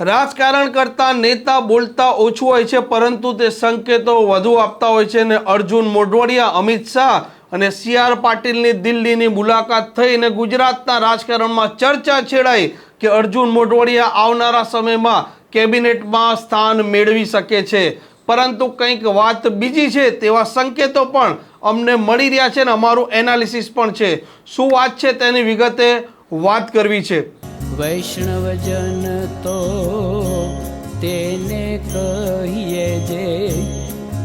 રાજકારણ કરતા નેતા બોલતા ઓછું હોય છે, પરંતુ તે સંકેતો વધુ આપતા હોય છે અને અર્જુન મોઢવાડિયા, અમિત શાહ અને સી આર પાટીલની દિલ્હીની મુલાકાત થઈ અને ગુજરાતના રાજકારણમાં ચર્ચા છેડાઈ કે અર્જુન મોઢવાડિયા આવનારા સમયમાં કેબિનેટમાં સ્થાન મેળવી શકે છે. પરંતુ કંઈક વાત બીજી છે, તેવા સંકેતો પણ અમને મળી રહ્યા છે અને અમારું એનાલિસિસ પણ છે. શું વાત છે તેની વિગતે વાત કરવી છે. વૈષ્ણવજન તો કહીએ જે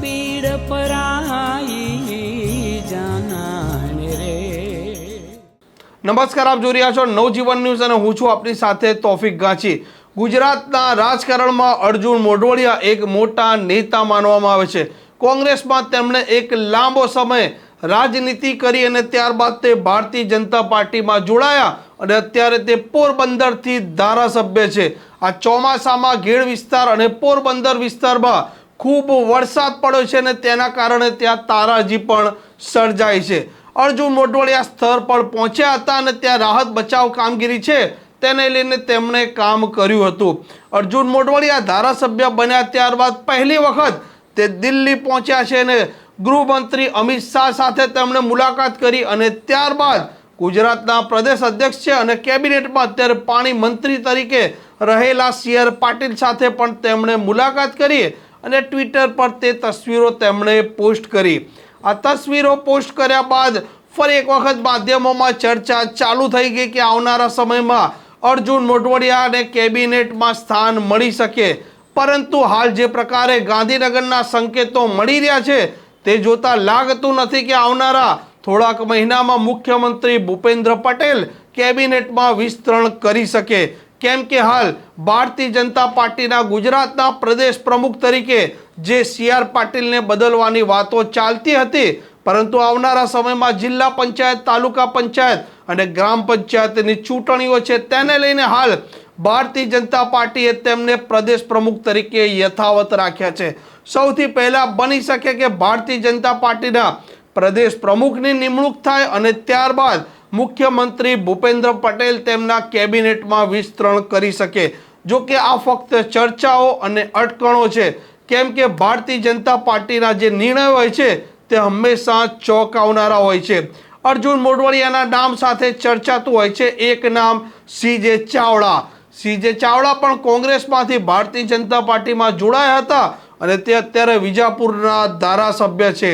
પીડ પરાઈ જાનાને રે. નમસ્કાર, આપ જોઈ રહ્યા છો નવજીવન ન્યૂઝ અને હું છું આપની સાથે તોફિક ગાંચી. ગુજરાતના રાજકારણમાં અર્જુન મોઢવાડિયા એક મોટા નેતા માનવામાં આવે છે. કોંગ્રેસમાં તેમણે એક લાંબો સમય રાજનીતિ કરી અને ત્યારબાદ તે ભારતીય જનતા પાર્ટીમાં જોડાયા. અને અત્યારે તે પોરબંદરથી ધારાસભ્ય છે. આ ચોમાસામાં ગીર વિસ્તાર અને પોરબંદર વિસ્તારમાં ખૂબ વરસાદ પડ્યો છે અને તેના કારણે ત્યાં તારાજી પણ સર્જાય છે. અર્જુન મોટવાડિયા સ્થળ પર પહોંચ્યા હતા અને ત્યાં રાહત બચાવ કામગીરી છે તેને લઈને તેમણે કામ કર્યું હતું. અર્જુન મોટવાડિયા ધારાસભ્ય બન્યા ત્યારબાદ પહેલી વખત તે દિલ્હી પહોંચ્યા છે અને ગૃહમંત્રી અમિત શાહ સાથે તેમણે મુલાકાત કરી અને ત્યારબાદ ગુજરાતના પ્રદેશ અધ્યક્ષ છે અને કેબિનેટમાં અત્યારે પાણી મંત્રી તરીકે રહેલા સી આર પાટીલ સાથે પણ તેમણે મુલાકાત કરી અને ટ્વિટર પર તે તસવીરો તેમણે પોસ્ટ કરી. આ તસવીરો પોસ્ટ કર્યા બાદ ફરી એક વખત માધ્યમોમાં ચર્ચા ચાલુ થઈ ગઈ કે આવનારા સમયમાં અર્જુન મોઢવડિયાને કેબિનેટમાં સ્થાન મળી શકે. પરંતુ હાલ જે પ્રકારે ગાંધીનગરના સંકેતો મળી રહ્યા છે, તે જોતા લાગતું નથી કે આવનારા થોડાક મહિનામાં મુખ્યમંત્રી ભૂપેન્દ્ર પટેલ કેબિનેટમાં વિસ્તરણ કરી શકે. કેમ કે હાલ ભારતીય જનતા પાર્ટીના ગુજરાતના પ્રદેશ પ્રમુખ તરીકે જે સી આર પાટીલને બદલવાની વાતો ચાલતી હતી, પરંતુ આવનારા સમયમાં જિલ્લા પંચાયત, તાલુકા પંચાયત અને ગ્રામ પંચાયતની ચૂંટણીઓ છે તેને લઈને હાલ ભારતીય જનતા પાર્ટીએ તેમને પ્રદેશ પ્રમુખ તરીકે યથાવત રાખ્યા છે. સૌથી પહેલાં બની શકે કે ભારતીય જનતા પાર્ટીના પ્રદેશ પ્રમુખની નિમણૂક થાય અને ત્યારબાદ મુખ્યમંત્રી ભૂપેન્દ્ર પટેલ તેમના કેબિનેટમાં વિસ્તરણ કરી શકે. જો કે આ ફક્ત ચર્ચાઓ અને અટકણો છે. કેમ કે ભારતીય જનતા પાર્ટીના જે નિર્ણય હોય છે તે હંમેશા ચોંકાવનારા હોય છે. અર્જુન મોઢવાડિયાના નામ સાથે ચર્ચાતું હોય છે. એક નામ સીજે ચાવડા. સીજે ચાવડા પણ કોંગ્રેસમાંથી ભારતીય જનતા પાર્ટીમાં જોડાયા હતા અને તે અત્યારે વિજાપુરના ધારાસભ્ય છે.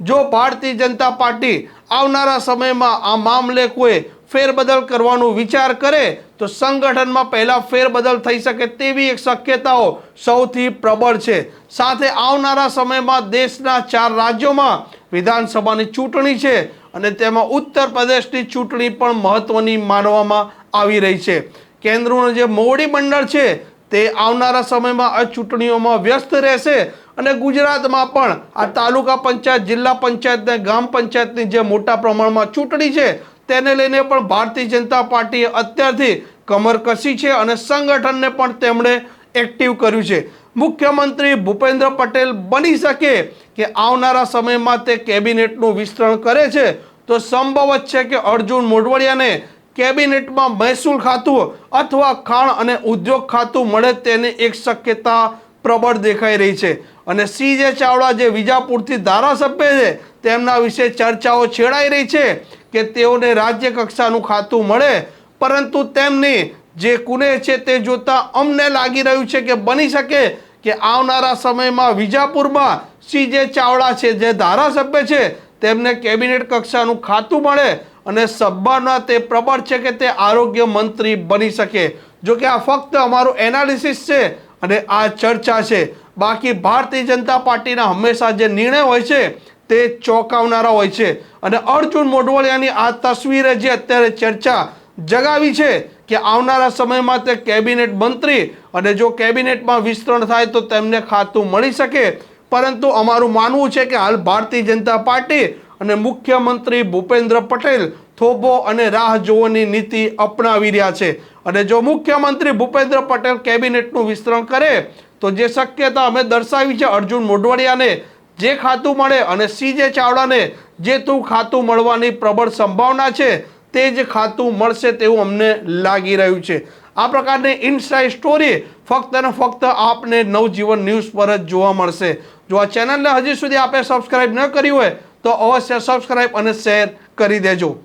જો ભારતીય જનતા પાર્ટી આવનારા સમયમાં આ મામલે કોઈ ફેરબદલ કરવાનો વિચાર કરે, તો સંગઠનમાં પહેલાં ફેરબદલ થઈ શકે તેવી એક શક્યતાઓ સૌથી પ્રબળ છે. સાથે આવનારા સમયમાં દેશના ચાર રાજ્યોમાં વિધાનસભાની ચૂંટણી છે અને તેમાં ઉત્તર પ્રદેશની ચૂંટણી પણ મહત્ત્વની માનવામાં આવી રહી છે. કેન્દ્રનું જે મોવડી મંડળ છે, તે આવનારા સમયમાં આ ચૂંટણીઓમાં વ્યસ્ત રહેશે અને ગુજરાતમાં પણ આ તાલુકા પંચાયત, જિલ્લા પંચાયત અને ગ્રામ પંચાયતની જે મોટા પ્રમાણમાં ચૂંટણી છે, તેને લઈને પણ ભારતીય જનતા પાર્ટીએ અત્યારથી કમર કસી છે અને સંગઠનને પણ તેમણે એક્ટિવ કર્યું છે. મુખ્યમંત્રી ભૂપેન્દ્ર પટેલ બની શકે કે આવનારા સમયમાં તે કેબિનેટનું વિસ્તરણ કરે છે, તો સંભવ છે કે અર્જુન મોઢવાડિયાને કેબિનેટમાં મહેસૂલ ખાતું અથવા ખાણ અને ઉદ્યોગ ખાતું મળે તેની એક શક્યતા પ્રબળ દેખાઈ રહી છે. અને સી જે ચાવડા જે વિજાપુરથી ધારાસભ્ય છે, તેમના વિશે ચર્ચાઓ છેડાઈ રહી છે કે તેઓને રાજ્ય કક્ષાનું ખાતું મળે. પરંતુ તેમની જે કુને છે તે જોતા અમને લાગી રહ્યું છે કે બની શકે કે આવનારા સમયમાં વિજાપુરમાં સી જે ચાવડા છે, જે ધારાસભ્ય છે, તેમને કેબિનેટ કક્ષાનું ખાતું મળે અને સભાના તે પ્રબળ છે કે તે આરોગ્ય મંત્રી બની શકે. જો કે આ ફક્ત અમારું એનાલિસિસ છે અને આ ચર્ચા છે. બાકી ભારતીય જનતા પાર્ટીના હંમેશા જે નિર્ણય હોય છે, તે ચોંકાવનારા હોય છે. અને અર્જુન મોઢવાડિયાની આ તસવીરે જે અત્યારે ચર્ચા જગાવી છે કે આવનારા સમયમાં તે કેબિનેટ મંત્રી અને જો કેબિનેટમાં વિસ્તરણ થાય તો તેમને ખાતું મળી શકે. પરંતુ અમારું માનવું છે કે હાલ ભારતીય જનતા પાર્ટી અને મુખ્યમંત્રી ભૂપેન્દ્ર પટેલ થોભો અને રાહ જોવાની નીતિ અપનાવી રહ્યા છે. અને જો મુખ્યમંત્રી ભૂપેન્દ્ર પટેલ કેબિનેટનું વિસ્તરણ કરે, તો જે શક્યતા અમે દર્શાવી છે અર્જુન મોઢવાડિયાને, જે ખાતું મળે અને સી જે ચાવડાને, જે તું ખાતું મળવાની પ્રબળ સંભાવના છે, તે જ ખાતું મળશે તેવું અમને લાગી રહ્યું છે. આ પ્રકારની ઇનસાઇડ સ્ટોરી ફક્ત અને ફક્ત આપને નવજીવન ન્યૂઝ પર જ જોવા મળશે. જો આ ચેનલને હજી સુધી આપે સબસ્ક્રાઇબ ન કરી હોય, તો અવશ્ય સબસ્ક્રાઇબ અને શેર કરી દેજો.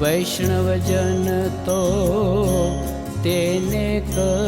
વૈષ્ણવજન તો તેને જે